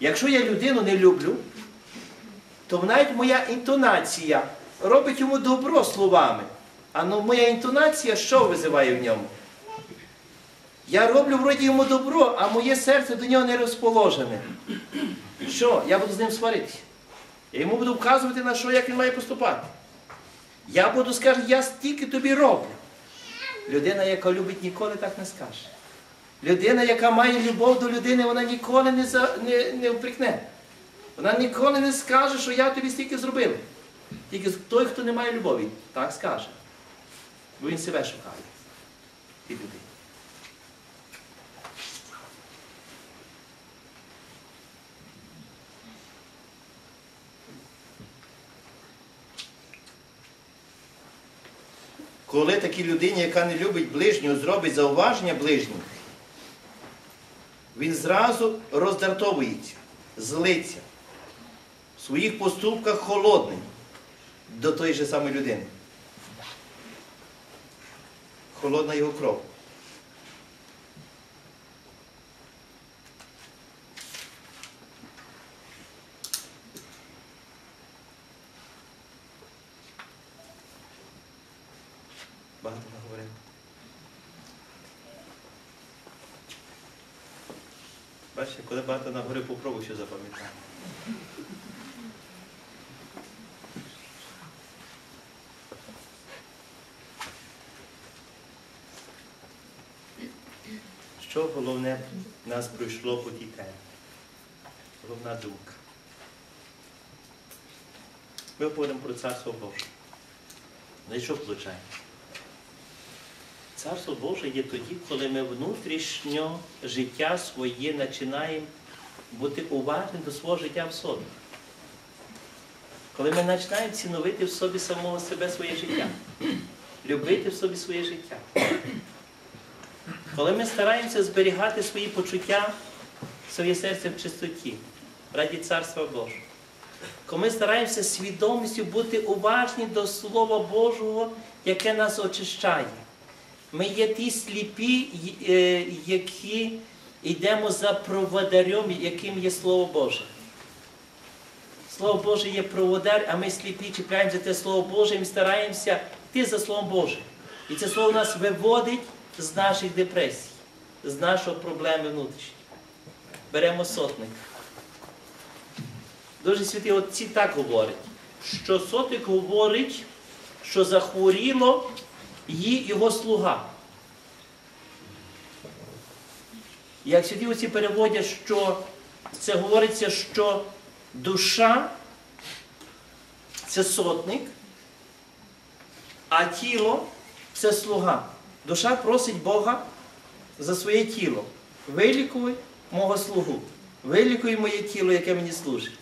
Якщо я людину не люблю, то навіть моя інтонація робить йому добро словами. А ну моя інтонація що визиває в ньому? Я роблю вроді йому добро, а моє серце до нього не розположене. Що? Я буду з ним сваритися. Я йому буду вказувати на що, як він має поступати. Я буду скажу, я стільки тобі роблю. Людина, яка любить, ніколи так не скаже. Людина, яка має любов до людини, вона ніколи не, за, не, не впрікне. Вона ніколи не скаже, що я тобі стільки зробив. Тільки той, хто не має любові, так скаже. Бо він себе шукає. від людини. Коли такій людині, яка не любить ближнього, зробить зауваження ближнього, він зразу роздратовується, злиться, в своїх поступках холодний до тої ж самої людини. Холодна його кров. Багато Бачите, коли багато наговорив, попробуй що запам'ятати. Що головне нас пройшло по тій темі? Головна думка. Ми говоримо про Царство Боже. Ну і що виходить? Царство Боже є тоді, коли ми внутрішньо життя своє починаємо бути уважним до свого життя в собі. Коли ми починаємо ціновити в собі самого себе своє життя, любити в собі своє життя. Коли ми стараємося зберігати свої почуття, своє серце в чистоті, раді Царства Божого. Коли ми стараємося свідомістю бути уважні до Слова Божого, яке нас очищає. Ми є ті сліпі, е, які йдемо за проводарем, яким є Слово Боже. Слово Боже є проводар, а ми сліпі чіпляємо за те Слово Боже і стараємося йти за Словом Божим. І це Слово нас виводить з наших депресій, з нашої проблеми внутрішньої. Беремо сотник. Дуже святі отці так говорять, що сотник говорить, що захворіло її його слуга. Як святі отці переводять, що це говориться, що душа це сотник, а тіло це слуга. Душа просить Бога за своє тіло. Вилікуй мого слугу. Вилікуй моє тіло, яке мені служить.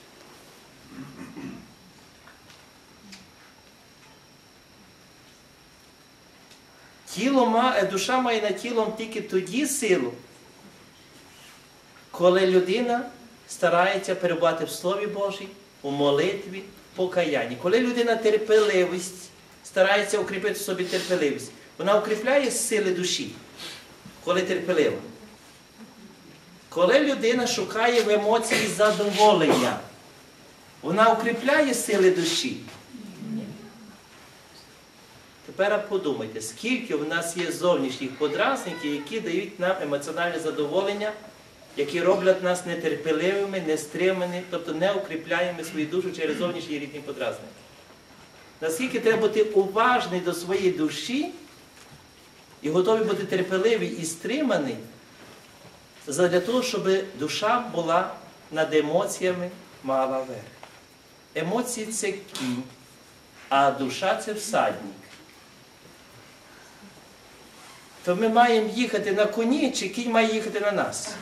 Тіло має, душа має над тілом тільки тоді силу, коли людина старається перебувати в Слові Божій, у молитві, покаянні. Коли людина терпеливість, старається укріпити в собі терпеливість, вона укріпляє сили душі, коли терпелива. Коли людина шукає в емоції задоволення, вона укріпляє сили душі. Тепер подумайте, скільки в нас є зовнішніх подразників, які дають нам емоціональне задоволення, які роблять нас нетерпеливими, нестриманими, тобто не укріпляємо свою душу через зовнішні рідні подразники. Наскільки треба бути уважний до своєї душі і готові бути терпеливі і стримані, для того, щоб душа була над емоціями мала верх. Емоції це кінь, а душа це всадник. То ми маємо їхати на коні, чи кінь має їхати на нас?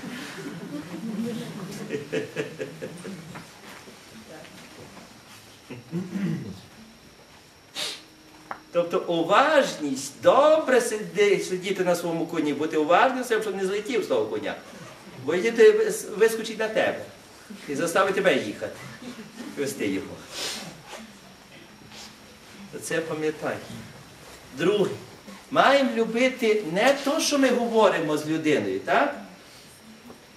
Тобто уважність, добре сидіти на своєму коні, бути уважним, щоб не злетів з того коня. Бо діти вискочить на тебе і заставить тебе їхати, вести його. Це пам'ятай. Друге, маємо любити не то, що ми говоримо з людиною, так?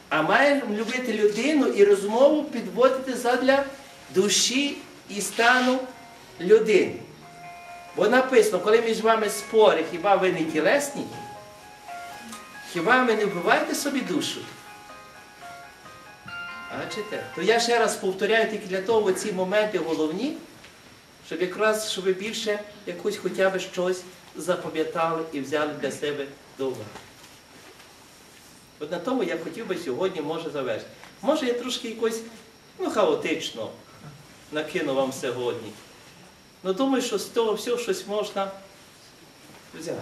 А маємо любити людину і розмову підводити задля душі і стану людини. Бо написано, коли між вами спори, хіба ви не тілесні? Хіба ви не вбиваєте собі душу? Бачите? То я ще раз повторяю тільки для того ці моменти головні, щоб якраз щоб ви більше якусь хоча б щось запам'ятали і взяли для себе до уваги. От на тому я хотів би сьогодні може завершити. Може я трошки якось ну, хаотично накину вам сьогодні. Ну думаю, що з того всього щось можна взяти.